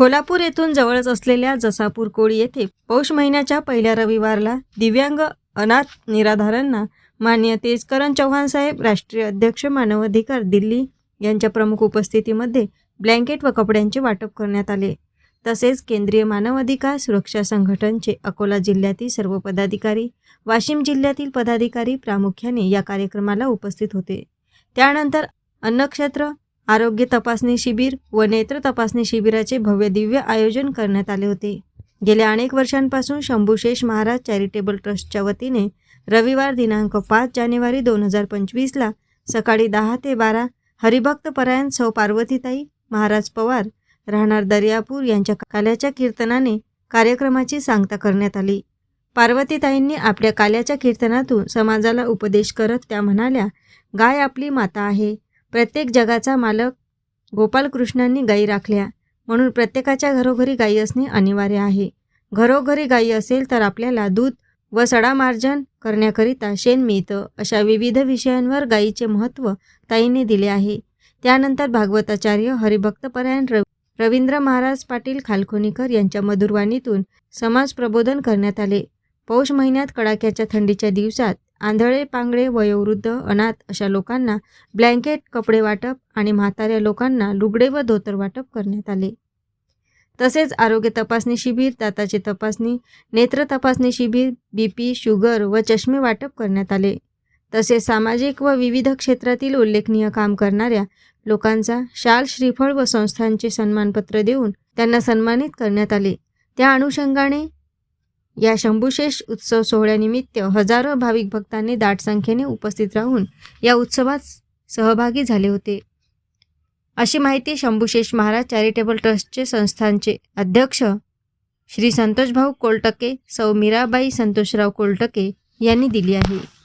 खोलापूर येथून जवळच असलेल्या जसापूर कोळी येथे पौष महिन्याच्या पहिल्या रविवारला दिव्यांग अनाथ निराधारांना मान्य तेजकरण चव्हाण साहेब राष्ट्रीय अध्यक्ष मानवाधिकार दिल्ली यांच्या प्रमुख उपस्थितीमध्ये ब्लँकेट व कपड्यांचे वाटप करण्यात आले. तसेच केंद्रीय मानवाधिकार सुरक्षा संघटनचे अकोला जिल्ह्यातील सर्व पदाधिकारी वाशिम जिल्ह्यातील पदाधिकारी प्रामुख्याने या कार्यक्रमाला उपस्थित होते. त्यानंतर अन्नक्षेत्र आरोग्य तपासणी शिबिर व नेत्र तपासणी शिबिराचे भव्य दिव्य आयोजन करण्यात आले होते. गेल्या अनेक वर्षांपासून शंभूशेष महाराज चॅरिटेबल ट्रस्टच्या वतीने रविवार दिनांक पाच जानेवारी दोन हजार पंचवीसला सकाळी दहा ते बारा हरिभक्त परायण सौ पार्वतीताई महाराज पवार राहणार दर्यापूर यांच्या काल्याच्या कीर्तनाने कार्यक्रमाची सांगता करण्यात आली. पार्वतीताईंनी आपल्या काल्याच्या कीर्तनातून समाजाला उपदेश करत त्या म्हणाल्या गाय आपली माता आहे. प्रत्येक जगाचा मालक गोपालकृष्णांनी गायी राखल्या. म्हणून प्रत्येकाच्या घरोघरी गायी असणे अनिवार्य आहे. घरोघरी गायी असेल तर आपल्याला दूध व सडामार्जन करण्याकरिता शेण मिळतं अशा विविध विषयांवर गायीचे महत्त्व ताईंनी दिले आहे. त्यानंतर भागवताचार्य हरिभक्तपरायण रव रवींद्र महाराज पाटील खालखोनीकर यांच्या मधुरवाणीतून समाज प्रबोधन करण्यात आले. पौष महिन्यात कडाक्याच्या थंडीच्या दिवसात आंधळे पांगळे वयोवृद्ध अनाथ अशा लोकांना ब्लँकेट कपडे वाटप आणि म्हाताऱ्या लोकांना लुगडे व धोतर वाटप करण्यात आले. तसेच आरोग्य तपासणी शिबिर दाताची तपासणी नेत्र तपासणी शिबिर बी पी शुगर व चष्मे वाटप करण्यात आले. तसेच सामाजिक व विविध क्षेत्रातील उल्लेखनीय काम करणाऱ्या लोकांचा शाल श्रीफळ व संस्थांचे सन्मानपत्र देऊन त्यांना सन्मानित करण्यात आले. त्या अनुषंगाने या शंभूशेष उत्सव सोहळ्यानिमित्त हजारो भाविक भक्तांनी दाट संख्येने उपस्थित राहून या उत्सवात सहभागी झाले होते. अशी माहिती शंभूशेष महाराज चॅरिटेबल ट्रस्टचे संस्थांचे अध्यक्ष श्री संतोषभाऊ कोलटके सौ मीराबाई संतोषराव कोलटके यांनी दिली आहे.